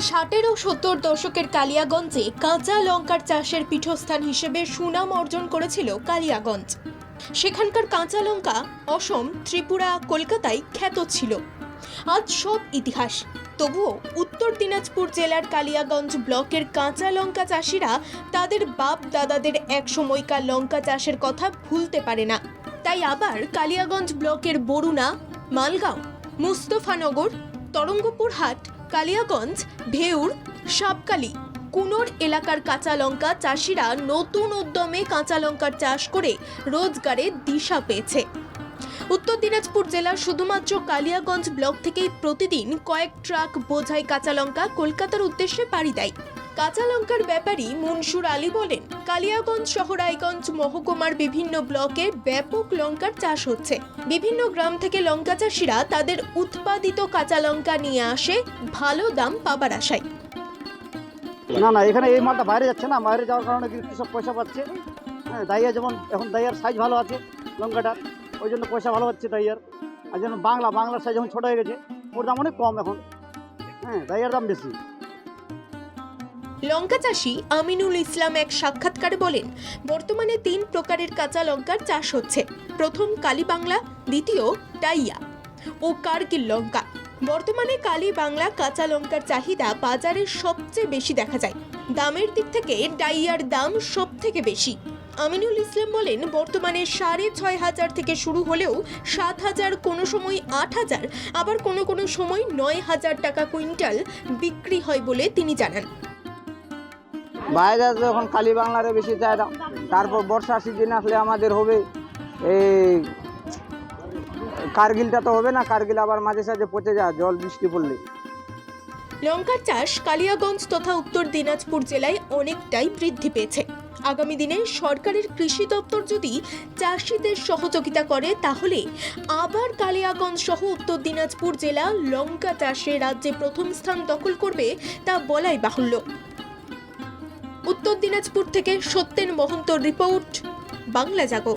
ষাটের ও সত্তর দশকের কালিয়াগঞ্জে কাঁচা লঙ্কার চাষের পীঠস্থান হিসেবে সুনাম অর্জন করেছিল কালিয়াগঞ্জ। সেখানকার কাঁচা লঙ্কা অসম, ত্রিপুরা, কলকাতায় খ্যাত ছিল। আজ সব ইতিহাস। তবুও উত্তর দিনাজপুর জেলার কালিয়াগঞ্জ ব্লকের কাঁচা লঙ্কা চাষিরা তাদের বাপ দাদাদের এক সময়কার লঙ্কা চাষের কথা ভুলতে পারে না। তাই আবার কালিয়াগঞ্জ ব্লকের বরুণা, মালগাঁও, মুস্তফানগর তরঙ্গপুর হাট কালিয়াগঞ্জ, ভেউর, সাপকালি, কুনোর এলাকার কাঁচা লঙ্কা চাষিরা নতুন উদ্যমে কাঁচা লঙ্কার চাষ করে রোজগারের দিশা পেয়েছে। উত্তর দিনাজপুর জেলার শুধুমাত্র কালিয়াগঞ্জ ব্লক থেকেই প্রতিদিন কয়েক ট্রাক বোঝাই কাঁচা লঙ্কা কলকাতার উদ্দেশ্যে পাড়ি দেয়। কাঁচা লঙ্কার ব্যাপারী মনসুর আলী বলেন, কালিয়াগঞ্জ শহরাইগঞ্জ মহকুমার বিভিন্ন ব্লকে ব্যাপক লঙ্কার চাষ হচ্ছে। বিভিন্ন গ্রাম থেকে লঙ্কা চাষিরা তাদের উৎপাদিত কাঁচা লঙ্কা নিয়ে আসে, ভালো দাম পাবার আশায়। না না, এখানে এই মালটা বাইরে যাচ্ছে না, বাইরে যাওয়ার কারণে কৃষক পয়সা পাচ্ছে। হ্যাঁ দাইয়া যেমন, এখন দাইয়ার সাইজ ভালো আছে লঙ্কাটার, ওই জন্য পয়সা ভালো হচ্ছে দাইয়ার। আর যেমন বাংলা, বাংলার সাইজ এখন ছোটো হয়ে গেছে, ওর দাম অনেক কম এখন। হ্যাঁ দাইয়ার দাম বেশি। লঙ্কা চাষি আমিনুল ইসলাম এক সাক্ষাৎকারে বলেন, বর্তমানে তিন প্রকারের কাঁচা লঙ্কার চাষ হচ্ছে। প্রথম কালী বাংলা, দ্বিতীয় ডাইয়া ও কার্গিল লঙ্কা। বর্তমানে কালী বাংলা কাঁচা লঙ্কার চাহিদা বাজারে সবচেয়ে বেশি দেখা যায়। দামের দিক থেকে ডাইয়ার দাম সব থেকে বেশি। আমিনুল ইসলাম বলেন, বর্তমানে সাড়ে ছয় হাজার থেকে শুরু হলেও সাত হাজার কোনো সময় আট হাজার, আবার কোনো কোনো সময় নয় হাজার টাকা কুইন্টাল বিক্রি হয় বলে তিনি জানান। বাইরে যখন কালী বাংলারে বেশি চাহিদা তারপর বর্ষা সিজন আসলে আমাদের হবে, এই কার্গিলটা তো হবে না, কার্গিল আবার মাঝে সাঝে পচে যায়, জল, বৃষ্টি পড়লে। লঙ্কার চাষ কালিয়াগঞ্জ তথা উত্তর দিনাজপুর জেলায় অনেকটাই বৃদ্ধি পেয়েছে। আগামী দিনে সরকারের কৃষি দপ্তর যদি চাষিদের সহযোগিতা করে, তাহলে আবার কালিয়াগঞ্জ সহ উত্তর দিনাজপুর জেলা লঙ্কা চাষে রাজ্যে প্রথম স্থান দখল করবে তা বলাই বাহুল্য। উত্তর দিনাজপুর থেকে সত্যেন মহন্ত রিপোর্ট বাংলা জাগো।